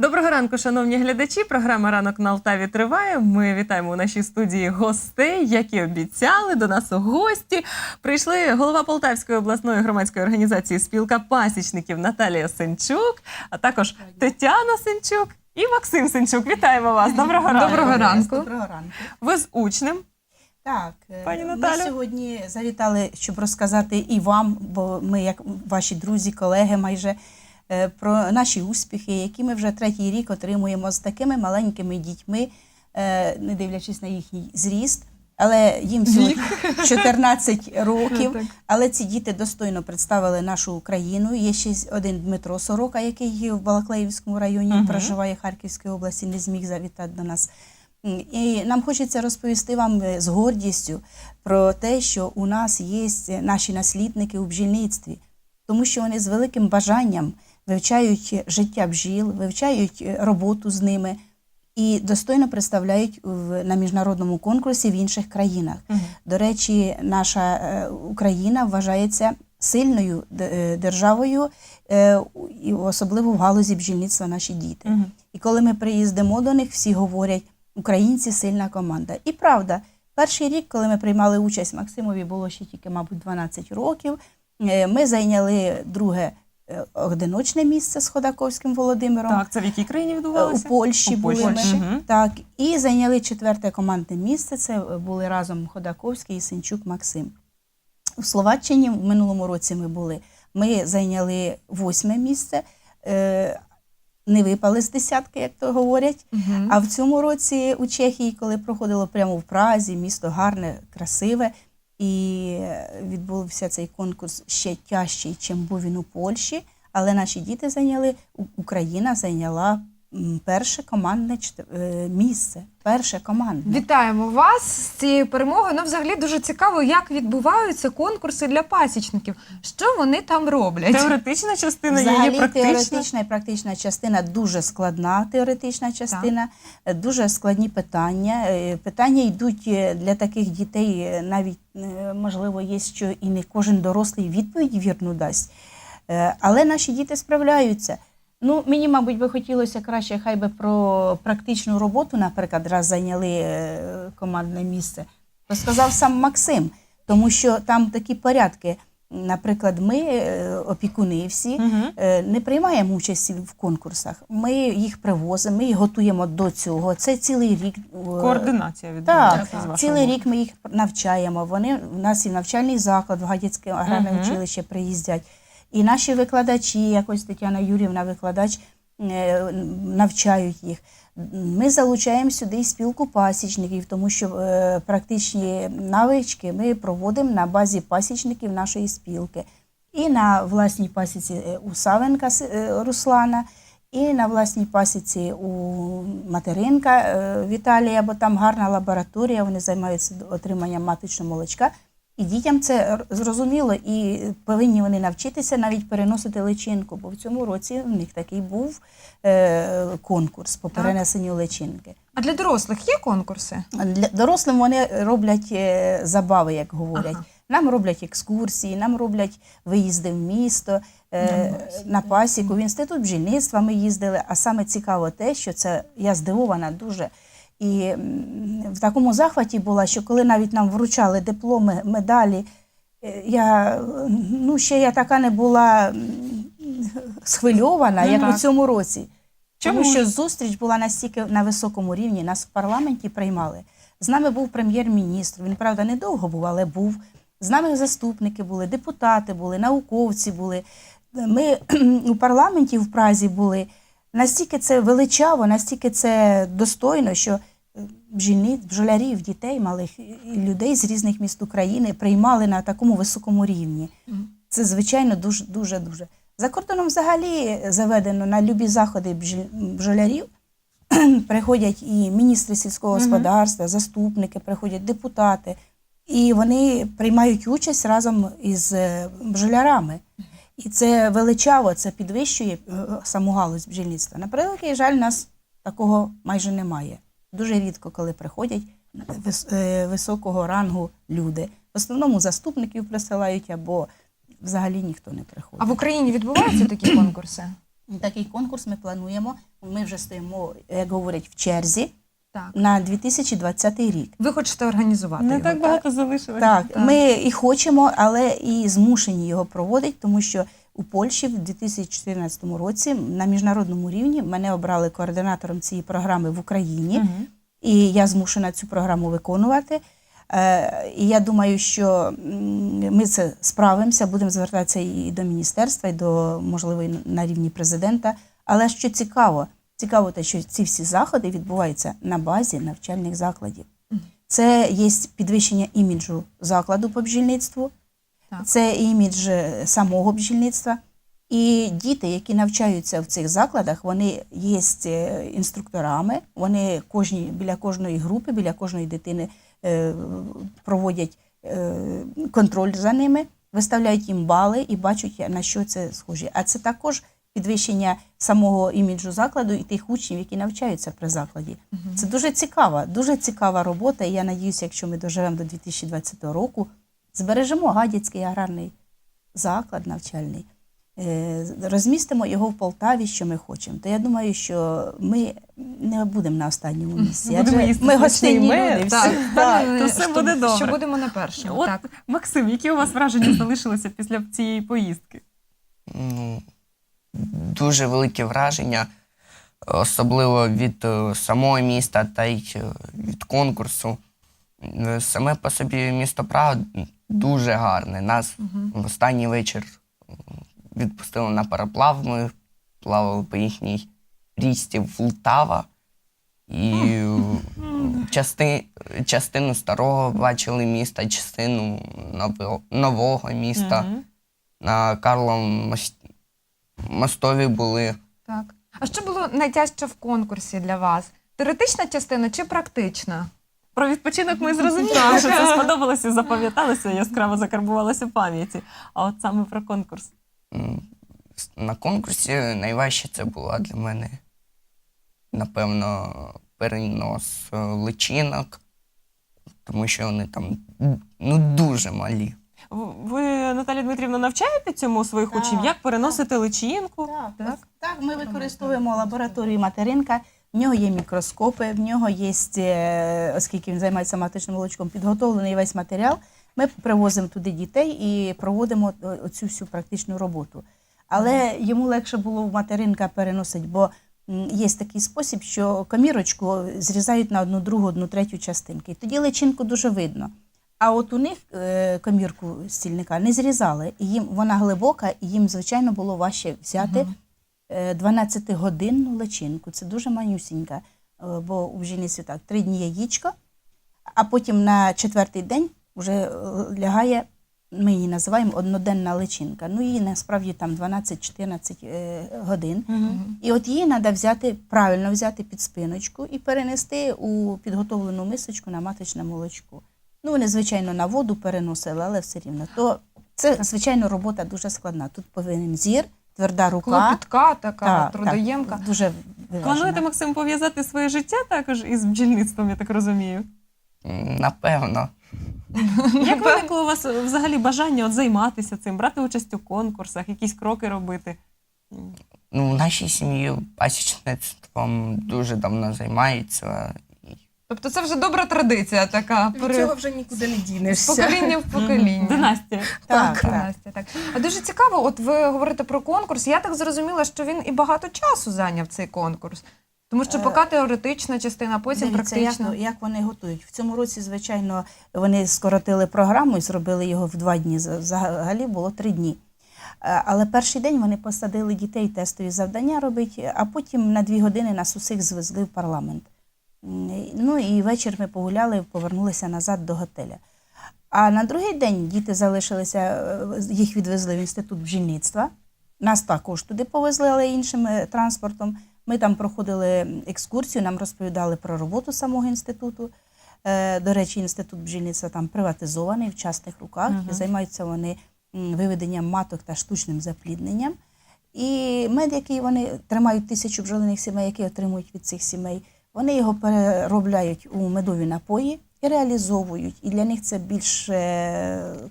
Доброго ранку, шановні глядачі. Програма Ранок на Алтаві триває. Ми вітаємо у нашій студії гостей, які обіцяли до нас у гості. Прийшли голова Полтавської обласної громадської організації Спілка пасічників Наталія Сенчук, а також Тетяна Сенчук і Максим Сенчук. Вітаємо вас. Доброго ранку. Доброго ранку. Доброго ранку. Ви з учнем. Так, е, Пані ми сьогодні завітали, щоб розказати і вам, бо ми, як ваші друзі, колеги, майже про наші успіхи, які ми вже третій рік отримуємо з такими маленькими дітьми, е, не дивлячись на їхній зріст. Але їм всього 14 років. Але ці діти достойно представили нашу Україну. Є ще один Дмитро Сорока, який в Балаклеївському районі Мгм. проживає Харківської області, не зміг завітати до нас. І нам хочеться розповісти вам е, з гордістю про те, що у нас є наші наслідники у бджільництві, тому що вони з великим бажанням вивчають життя бджіл, вивчають е, роботу з ними і достойно представляють в, на міжнародному конкурсі в інших країнах. Мгм. До речі, наша е, Україна вважається сильною е, державою, і особливо в галузі бджільництва наші діти. Мгм. І коли ми приїздимо до них, всі говорять, українці сильна команда. І правда, перший рік, коли ми приймали участь, Максимові було ще тільки, мабуть, 12 років. Ми зайняли друге одиночне місце з Ходаковським Володимиром. Так, це в якій країні Е, У? Польщі У були Польщі. ми. Мгм. Так, і зайняли четверте командне місце. Це е, були разом Ходаковський і Синчук Максим. У Словаччині в минулому році ми були. Ми зайняли восьме місце, е, не випали з десятки, як то говорять. Мгм. А в цьому році у Чехії, коли проходило прямо в Празі, місто гарне, красиве, і відбувся цей конкурс ще тяжчий, чим був він у Польщі. Але наші діти зайняли, Україна зайняла перше командне е, місце. Перше командне. Вітаємо вас з цією перемогою. Ну, взагалі дуже цікаво, як відбуваються конкурси для пасічників. Що вони там роблять? Теоретична частина є, Взагалі є практична. теоретична і практична частина дуже складна теоретична частина, е, дуже складні питання. Е, Питання йдуть для таких дітей, навіть можливо, є, що і не кожен дорослий відповідь вірну дасть. Але наші діти справляються. Ну, мені, мабуть, би хотілося краще, хай би про практичну роботу, наприклад, раз зайняли е, командне місце, розказав сам Максим, тому що там такі порядки. Наприклад, ми, е, опікуни всі, е, не приймаємо участь в конкурсах. Ми їх привозимо, ми їх готуємо до цього. Це цілий рік. Координація Так, відбувається з цілий рік ми їх навчаємо. Вони в нас і навчальний заклад в Гадяцьке аграрне Мгм. училище приїздять. І наші викладачі, якось Тетяна Юрівна, викладач, е, навчають їх. Ми залучаємо сюди і спілку пасічників, тому що е, практичні навички ми проводимо на базі пасічників нашої спілки. І на власній пасіці е, у Савенка Руслана, і на власній пасіці у материнка Віталія, бо там гарна лабораторія, вони займаються отриманням маточного молочка. І дітям це зрозуміло, і повинні вони навчитися навіть переносити личинку, бо в цьому році в них такий був е, конкурс по перенесенню личинки. А для дорослих є конкурси? Для дорослим вони роблять е, забави, як говорять. Ага. Нам роблять екскурсії, нам роблять виїзди в місто, е, на пасіку. В інститут бджільництва ми їздили. А саме цікаво те, що це я здивована дуже. І в такому захваті була, що коли навіть нам вручали дипломи, медалі, е, я ну ще я така не була схвильована, Ну, як так. у цьому році. Чому Тому що зустріч була настільки на високому рівні, нас в парламенті приймали. З нами був прем'єр-міністр. Він, правда, недовго був, але був. З нами заступники були, депутати були, науковці були. Ми у парламенті в Празі були. Настільки це величаво, настільки це достойно, що бджільниць, бджолярів, дітей малих і людей з різних міст України приймали на такому високому рівні. Це звичайно дуже дуже дуже. За кордоном взагалі заведено на любі заходи бджолярів. Приходять і міністри сільського господарства, заступники, приходять депутати, і вони приймають участь разом із е, бджолярами. І це величаво, це підвищує е, саму галузь бджільництва. На превеликий жаль, нас такого майже немає. Дуже рідко, коли приходять е, високого рангу люди. В основному заступників присилають або взагалі ніхто не приходить. А в Україні відбуваються такі конкурси? Такий конкурс ми плануємо. Ми вже стоїмо, як говорять, в черзі Так. на 2020 рік. Ви хочете організувати Не його, так багато залишилось. Так, Так. ми і хочемо, але і змушені його проводити, тому що у Польщі в 2014 році на міжнародному рівні мене обрали координатором цієї програми в Україні, Мгм. і я змушена цю програму виконувати. Е, І я думаю, що ми це справимося, будемо звертатися і до міністерства, і до можливо і на рівні президента. Але що цікаво, цікаво те, що ці всі заходи відбуваються на базі навчальних закладів. Це є підвищення іміджу закладу по бджільництву, Так. це імідж е, самого бджільництва. І діти, які навчаються в цих закладах, вони є е, інструкторами, вони кожні, біля кожної групи, біля кожної дитини е, проводять контроль за ними, виставляють їм бали і бачать, на що це схоже. А це також підвищення самого іміджу закладу і тих учнів, які навчаються при закладі. Це дуже цікава, дуже цікава робота. І я надіюся, якщо ми доживемо до 2020 року, збережемо Гадяцький аграрний заклад навчальний, е, розмістимо його в Полтаві, що ми хочемо. То я думаю, що ми не будемо на останньому місці. Будемо адже їсти ми гостинні люди. Так, всі. впевнена, то все що- буде добре. Що будемо на першому. От, Так. Максим, які у вас враження залишилися після цієї поїздки? Ну, дуже велике враження, особливо від е, самого міста та й е, від конкурсу. Е, Саме по собі місто Прага дуже гарне. Нас в останній вечір відпустили на пароплав. Ми плавали по їхній річці Влтава. І части, частину старого бачили міста, частину ново- нового міста. Мгм. На Карловому мос- мостові були. так. А що було найтяжче в конкурсі для вас? Теоретична частина чи практична? Про відпочинок ми зрозуміли, що це сподобалося, запам'яталося, яскраво закарбувалося в пам'яті. А от саме про конкурс. На конкурсі найважче це була для мене, напевно, перенос е, личинок, тому що вони там ну, дуже малі. Ви, Наталя Дмитрівна, навчаєте цьому своїх Так, учнів? Як переносити личинку? Так, Так? так, ми використовуємо лабораторію материнка. В нього є мікроскопи, в нього є, е, оскільки він займається маточним молочком, підготовлений весь матеріал. Ми привозимо туди дітей і проводимо о- оцю всю практичну роботу. Але йому легше було в материнка переносити, бо є такий спосіб, що комірочку зрізають на одну другу, одну третю частинки. Тоді личинку дуже видно. А от у них е, комірку стільника не зрізали, і їм вона глибока, і їм, звичайно, було важче взяти е, 12-годинну личинку. Це дуже манюсінька, е, бо у бджільниці так, три дні яєчко, а потім на четвертий день вже е, лягає, ми її називаємо одноденна личинка. Ну, її насправді там 12-14 е, годин. І от її треба взяти, правильно взяти під спиночку і перенести у підготовлену мисочку на маточне молочко. Ну, вони, звичайно, на воду переносили, але все рівно. То це, звичайно, робота дуже складна. Тут повинен зір, тверда рука. Клопітка така, Так, трудоємка. Так, дуже виважена. Плануєте, Максим, пов'язати своє життя також із бджільництвом, я так розумію. М, Напевно. Як виникло у вас взагалі бажання от займатися цим, брати участь у конкурсах, якісь кроки робити? Ну, в нашій сім'ї пасічництвом дуже давно займаються. Тобто це вже добра традиція така. пере- вже нікуди не З дінешся. покоління в покоління. Династія. Так, так. Настя, так. А дуже цікаво, от ви говорите про конкурс. Я так зрозуміла, що він і багато часу зайняв цей конкурс. Тому що Е, поки теоретична частина, потім Дивіться, практична. як, як вони готують. В цьому році, звичайно, вони скоротили програму і зробили його в два дні. За- Взагалі було три дні. Е, Але перший день вони посадили дітей тестові завдання робити, а потім на дві години нас усіх звезли в парламент. Ну і ввечері ми погуляли, і повернулися назад до готеля. А на другий день діти залишилися, е, їх відвезли в інститут бджільництва. Нас також туди повезли, але іншим е, транспортом. Ми там проходили екскурсію, нам розповідали про роботу самого інституту. Е, До речі, інститут бджільництва там приватизований в частних руках. І займаються вони виведенням маток та штучним заплідненням. І мед, який вони тримають тисячу бджолиних сімей, які отримують від цих сімей, вони його переробляють у медові напої і реалізовують. І для них це більш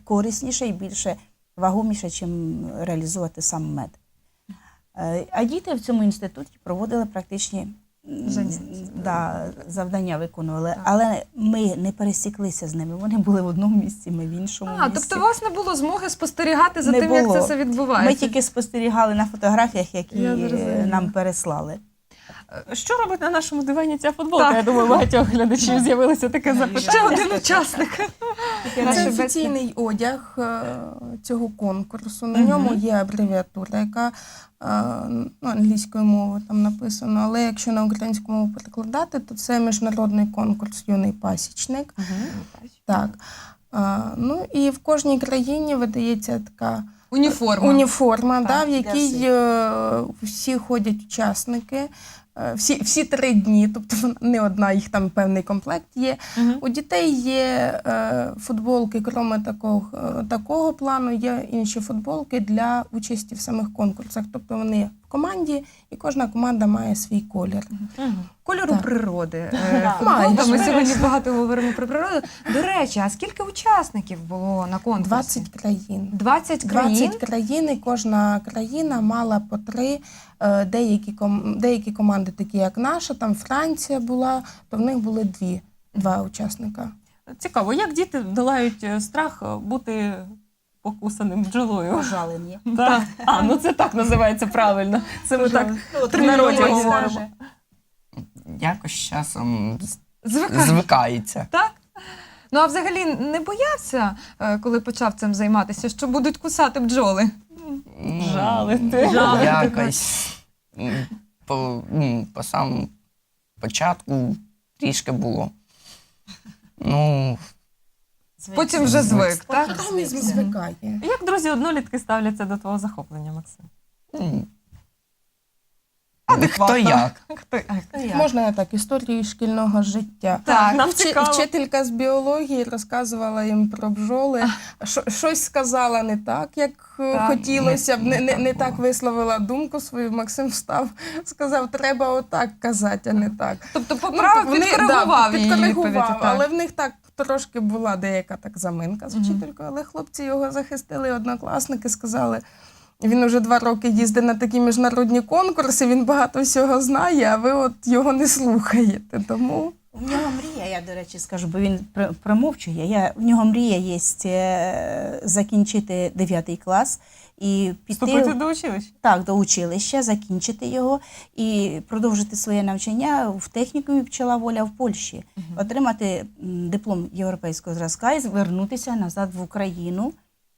корисніше і більше вагоміше, чим реалізувати сам мед. Е, А діти в цьому інституті проводили практичні да, завдання виконували. Але ми не пересіклися з ними. Вони були в одному місці, ми в іншому А, місці. тобто у вас не було змоги спостерігати за Не тим, як це все відбувається. Ми тільки спостерігали на фотографіях, які нам переслали. Що робить на нашому дивані ця футболка? Так. Я думаю, багатьох глядачів з'явилося таке запитання. Ще один учасник. Це офіційний одяг е, цього конкурсу. На ньому є абревіатура, яка е, ну, англійською мовою там написано. Але якщо на українську мову перекладати, то це міжнародний конкурс Юний пасічник. Так. Е, Ну і в кожній країні видається така Уніформа. уніформа, Так, да, в якій всі ходять учасники. Е, Всі, всі три дні, тобто вона- не одна, їх там певний комплект є. Мгм. У дітей є е, футболки, крім такого, е, такого плану, є інші футболки для участі в самих конкурсах. Тобто вони в команді, і кожна команда має свій колір. Мгм. Кольору Так. природи. Футболка. Ми сьогодні багато говоримо про природу. До речі, а скільки учасників було на конкурсі? 20 країн. 20 країн. 20 країн, і кожна країна мала по три. Е, Деякі, ком- деякі команди, такі як наша, там Франція була, то в них були дві, два учасника. Цікаво, як діти долають е, страх е, бути покусаним бджолою? Пожалені. Так. А, ну це так називається правильно. Це ми так в народі говоримо. Якось часом звикається. Так? Ну а взагалі не боявся, коли почав цим займатися, що будуть кусати бджоли? Ну, Жалити. Жалити. Якось м, по, м, по самому початку трішки було. Ну, Потім вже звик, так? Звикся. звикає. Як друзі однолітки ставляться до твого захоплення, Максим? м, Адекватно. Хто як. Хто- Можна так, історії шкільного життя. Так, нам Вчи- цікаво. Вчителька з біології розказувала їм про бджоли. Що- Щось сказала не так, як е, Так. хотілося б, не, не, не було. так висловила думку свою. Максим встав, сказав, треба отак казати, а не так. Тобто поправив, вони- підкоригував да, її підкоригував, але в них так трошки була деяка так заминка з вчителькою, але хлопці його захистили, однокласники сказали. Він вже два роки їздить на такі міжнародні конкурси, він багато всього знає, а ви от його не слухаєте. Тому У нього мрія, я, до речі, скажу, бо він промовчує. Я, у нього мрія є е, закінчити 9 клас і Вступити піти до училища? так, до училища, закінчити його і продовжити своє навчання в технікумі пчела воля в Польщі, отримати диплом європейського зразка і звернутися назад в Україну.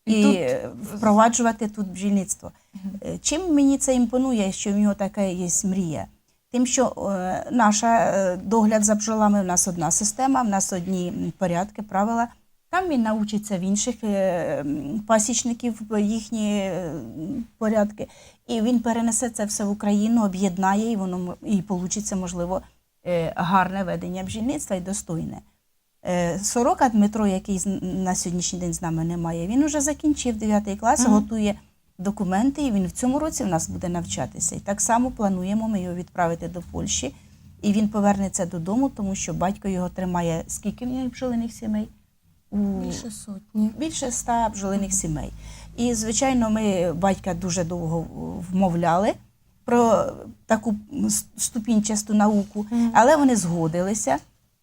І І, тут- впроваджувати тут бджільництво. Е, Чим мені це імпонує, що в нього така є мрія? Тим, що е, наша е, догляд за бджолами, в нас одна система, в нас одні порядки, правила. Там він навчиться в інших е, пасічників їхні е, порядки. І він перенесе це все в Україну, об'єднає, і воно і вийде, можливо, е, гарне ведення бджільництва і достойне. Е, Сорока Дмитро, який на сьогоднішній день з нами немає, він вже закінчив 9 клас, Мгм. готує документи, і він в цьому році в нас буде навчатися. І так само плануємо ми його відправити до Польщі. І він повернеться додому, тому що батько його тримає скільки в нього бджолиних сімей? У більше сотні. більше ста бджолиних сімей. І, звичайно, ми батька дуже довго вмовляли про таку ступінчасту науку, але вони згодилися.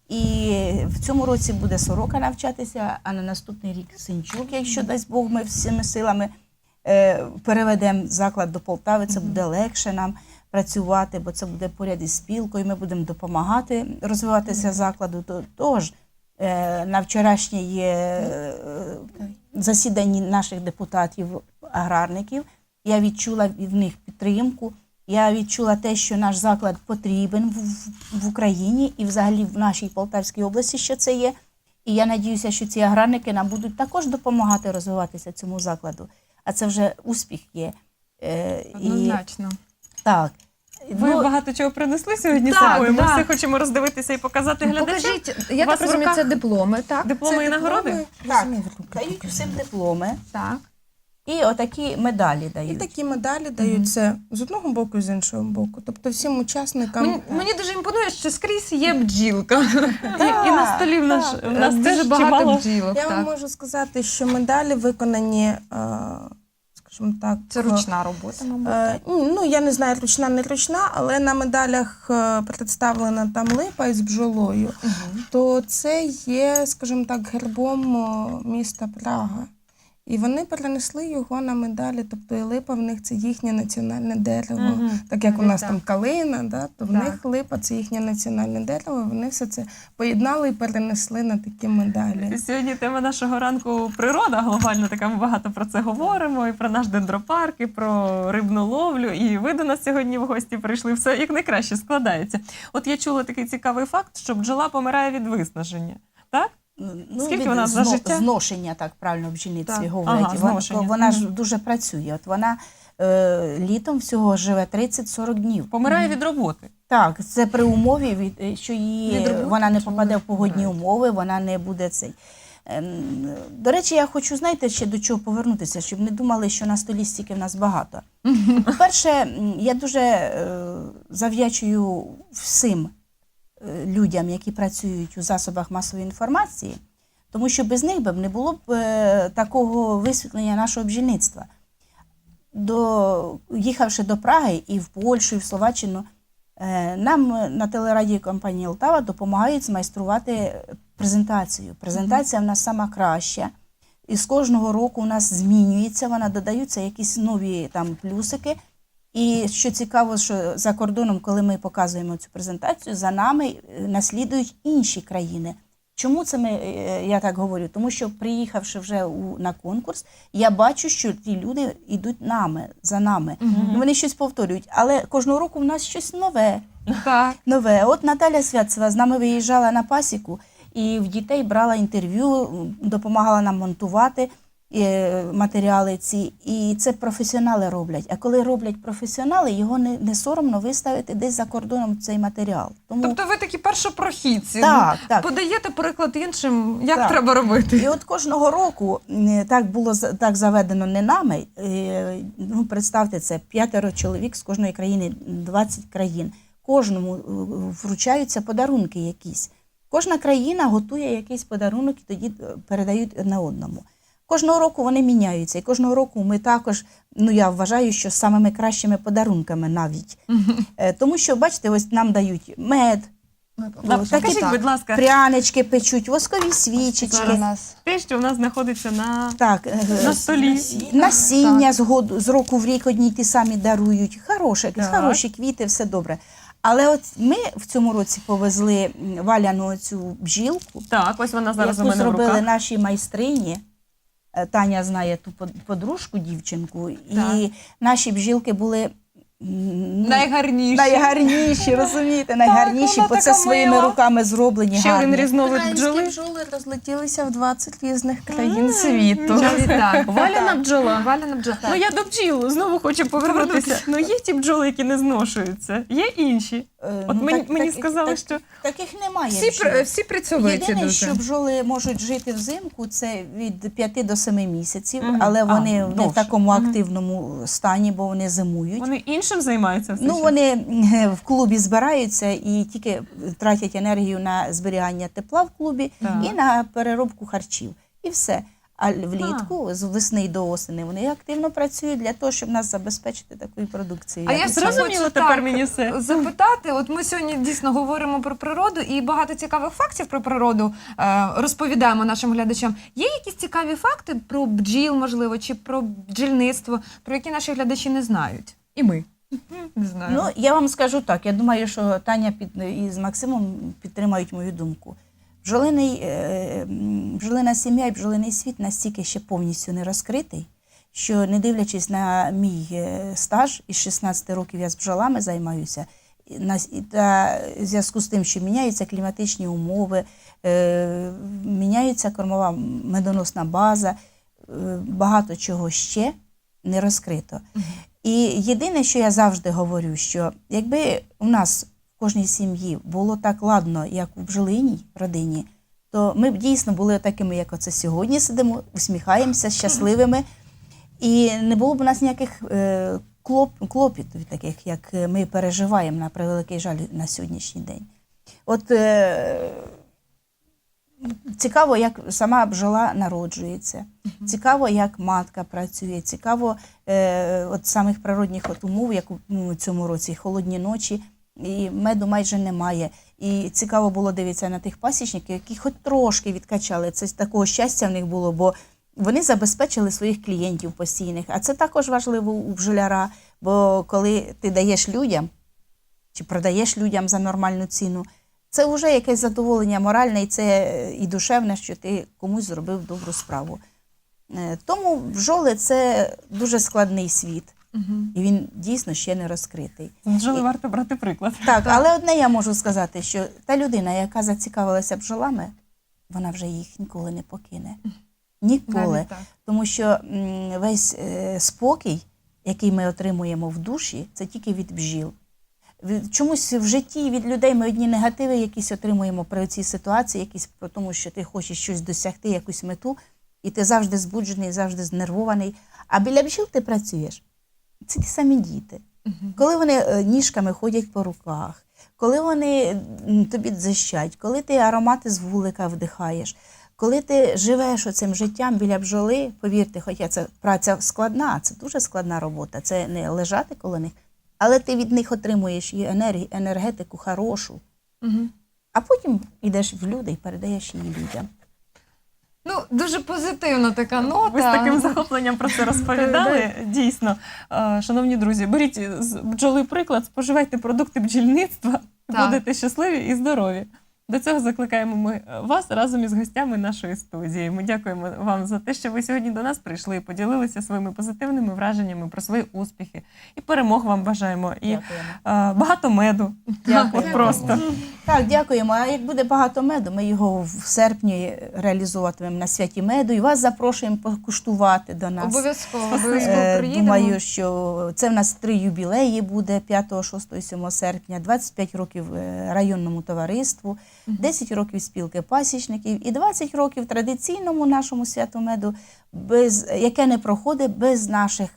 І в цьому році буде сорока навчатися, а на наступний рік синчук, якщо дасть Бог, ми всіми силами е, переведемо заклад до Полтави, це буде легше нам працювати, бо це буде поряд із спілкою. Ми будемо допомагати розвиватися закладу. Тож е, на вчорашнє є е, засіданні наших депутатів аграрників. Я відчула в них підтримку. Я відчула те, що наш заклад потрібен в, в- в Україні і взагалі в нашій Полтавській області, що це є. І я надіюся, що ці аграрники нам будуть також допомагати розвиватися цьому закладу. А це вже успіх є. Е, і, так. Ви Ну, багато чого принесли сьогодні з Так, собою. Ми да. все хочемо роздивитися і показати глядачам. Покажіть, я так розумію, руках це дипломи, так? Дипломи і нагороди? Так, дають всім дипломи Так. І отакі медалі І дають. такі медалі даються з одного боку і з іншого боку. Тобто всім учасникам Мені, мені дуже імпонує, що скрізь є бджілка. І, і на столі в нас, в нас Дуже теж багато чимало. бджілок. я вам Так. можу сказати, що медалі виконані, е, скажімо так, Це ручна робота, мабуть. Е, ну, я не знаю, ручна, не ручна, але на медалях е, представлена там липа із бджолою, то це є, скажімо так, гербом міста Прага. І вони перенесли його на медалі, тобто і липа в них це їхнє національне дерево. Мгм. Так як у нас Так. там калина, да, то в Так. них липа це їхнє національне дерево. Вони все це поєднали і перенесли на такі медалі. Сьогодні тема нашого ранку природа глобально така. Ми багато про це говоримо. І про наш дендропарк, і про рибну ловлю. І ви до нас сьогодні в гості прийшли. Все як найкраще складається. От я чула такий цікавий факт, що бджола помирає від виснаження. Так? Ну, Скільки від вона за зно- життя? Зношення, так правильно в бджільництві Так. говорять. Ага, вона, зношення. вона ж дуже працює. От вона е, літом всього живе 30-40 днів. Помирає від роботи. Так, це при умові, від- е, що її Від роботи вона не попаде в погодні умови, вона не буде цей. Ем, До речі, я хочу, знаєте, ще до чого повернутися, щоб не думали, що на столі стільки в нас багато. По-перше, я дуже е, завдячую всім е, людям, які працюють у засобах масової інформації, тому що без них би не було б е, такого висвітлення нашого бджільництва. До, їхавши до Праги і в Польщу, і в Словаччину, е, нам е, на телерадіо компанії Лтава допомагають змайструвати презентацію. Презентація в нас сама краща. І з кожного року у нас змінюється, вона додаються якісь нові там плюсики. І що цікаво, що за кордоном, коли ми показуємо цю презентацію, за нами е, наслідують інші країни. Чому це ми, е, я так говорю? Тому що приїхавши вже у, на конкурс, я бачу, що ті люди йдуть нами, за нами. Вони щось повторюють. Але кожного року в нас щось нове. Так. Нове. От Наталя Святцева з нами виїжджала на пасіку і в дітей брала інтерв'ю, допомагала нам монтувати матеріали ці. І це професіонали роблять. А коли роблять професіонали, його не, не соромно виставити десь за кордоном цей матеріал. Тому Тобто ви такі першопрохідці. Так, ну, так. Подаєте приклад іншим, як Так. треба робити. І от кожного року так було так заведено не нами. е, Ну, представте це п'ятеро чоловік з кожної країни, 20 країн. Кожному е, вручаються подарунки якісь. Кожна країна готує якийсь подарунок і тоді е, передають одне одному. Кожного року вони міняються, і кожного року ми також, ну я вважаю, що з самими кращими подарунками навіть. Е, Тому що, бачите, ось нам дають мед, Скажіть, так. будь ласка, прянички печуть, воскові свічечки. Нас. те, що в нас знаходиться на Так, е, На столі. насіння з, году, з року в рік одні й ті самі дарують. Хороше, Так. хороші квіти, все добре. Але от ми в цьому році повезли м, валяну цю бджілку, так, ось вона зараз у яку мене в зробили руках. наші майстрині. Е, Таня знає ту под- подружку, дівчинку, і наші бжілки були Найгарніші. найгарніші, розумієте, найгарніші, бо це своїми мила. руками зроблені. Ще один гарні. різновид Українські бджоли. бджоли розлетілися в 20 різних країн світу. Так. Валяна бджола. Валяна бджола. Ну я до бджіл знову хочу повернутися. Ну є ті бджоли, які не зношуються, є інші. Е, От ну, мені, так- мені так- сказали, так- що Таких немає. Всі, бджіл. всі працьовиті Єдине, дуже. що бджоли можуть жити взимку, це від 5 до 7 місяців, Мгм. але А, вони не в такому активному стані, бо вони зимують. вони іншим займаються. все Ну, ще? вони е, в клубі збираються і тільки тратять енергію на зберігання тепла в клубі Так. і на переробку харчів. І все. А влітку, з весни до осени, вони активно працюють для того, щоб нас забезпечити такою продукцією. А я хочу тепер мені все. запитати. От ми сьогодні дійсно говоримо про природу і багато цікавих фактів про природу е, розповідаємо нашим глядачам. Є якісь цікаві факти про бджіл, можливо, чи про бджільництво, про які наші глядачі не знають? І ми не знаю. Ну, я вам скажу так. Я думаю, що Таня під, із Максимом підтримають мою думку. Бджолиний, е, м, сім'я і бджолиний світ настільки ще повністю не розкритий, що не дивлячись на мій е, стаж, із 16 років я з бджолами займаюся, та в зв'язку з тим, що міняються кліматичні умови, е, міняється кормова медоносна база, е, багато чого ще не розкрито. І єдине, що я завжди говорю, що якби у нас в кожній сім'ї було так ладно, як у бджолиній родині, то ми б дійсно були такими, як оце сьогодні сидимо, усміхаємося, щасливими. І не було б у нас ніяких е, клоп, клопітів, таких, як ми переживаємо на превеликий жаль на сьогоднішній день. От е, цікаво, як сама бджола народжується. Цікаво, як матка працює. Цікаво, е, от самих природних от умов, як у ну, цьому році холодні ночі, і меду майже немає. І цікаво було дивитися на тих пасічників, які хоч трошки відкачали. Це такого щастя в них було, бо вони забезпечили своїх клієнтів постійних. А це також важливо у бджоляра, бо коли ти даєш людям чи продаєш людям за нормальну ціну, це вже якесь задоволення моральне і це е, і душевне, що ти комусь зробив добру справу. Е, Тому бджоли це дуже складний світ, і він дійсно ще не розкритий. Бджоли варто брати приклад. Так, але одне я можу сказати, що та людина, яка зацікавилася бджолами, вона вже їх ніколи не покине. Ніколи. Тому що весь е, спокій, який ми отримуємо в душі, це тільки від бджіл. Чомусь в житті від людей ми одні негативи якісь отримуємо при цій ситуації, якісь про тому, що ти хочеш щось досягти, якусь мету, і ти завжди збуджений, завжди знервований. А біля бджіл ти працюєш. Це ті самі діти. Коли вони е, ніжками ходять по руках, коли вони тобі дзищать, коли ти аромати з вулика вдихаєш, коли ти живеш оцим життям біля бджоли, повірте, хоча це праця складна, це дуже складна робота, це не лежати коло них, але ти від них отримуєш і енергію, енергетику хорошу, угу. а потім йдеш в люди і передаєш її людям. Ну, дуже позитивна така нота. Ви з таким захопленням про це розповідали. Дійсно, шановні друзі, беріть з бджоли приклад, споживайте продукти бджільництва, Так. будете щасливі і здорові. До цього закликаємо ми е, вас разом із гостями нашої студії. Ми дякуємо вам за те, що ви сьогодні до нас прийшли і поділилися своїми позитивними враженнями про свої успіхи. І перемог вам бажаємо. І е, багато меду. Дякуємо. От просто. Так, дякуємо. А як буде багато меду, ми його в серпні реалізовуватимемо на святі меду і вас запрошуємо покуштувати до нас. Обов'язково, обов'язково Е, приїдемо. Думаю, що це в нас три юбілеї буде 5, 6, 7 серпня, 25 років е, районному товариству, 10 років спілки пасічників і 20 років традиційному нашому святу меду, без, яке не проходить без наших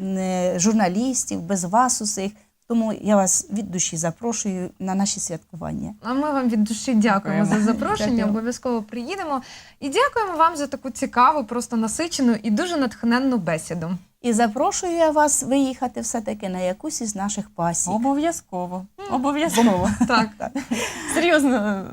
е, журналістів, без вас усіх. Тому я вас від душі запрошую на наші святкування. А ми вам від душі дякуємо Дякуємо. за запрошення. Обов'язково приїдемо. І дякуємо вам за таку цікаву, просто насичену і дуже натхненну бесіду. І запрошую я вас виїхати все-таки на якусь із наших пасік. Обов'язково. Обов'язково. Так, Серйозно,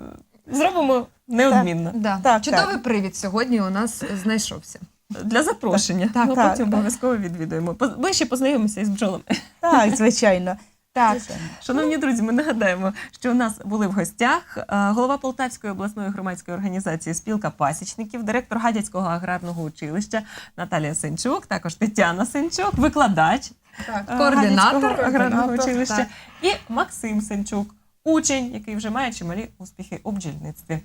зробимо неодмінно. да. Так, чудовий так. привід сьогодні у нас знайшовся. Для запрошення. Так, ну, так, потім так. обов'язково відвідуємо. По- Ближче познайомимося із бджолами. Так, звичайно. Так. Шановні друзі, ми нагадаємо, що у нас були в гостях е, голова Полтавської обласної громадської організації Спілка пасічників, директор Гадяцького аграрного училища Наталія Сенчук, також Тетяна Сенчук, викладач Так. е, Координатор. Гадяцького аграрного Координатор, училища, так. і Максим Сенчук, учень, який вже має чималі успіхи у бджільництві.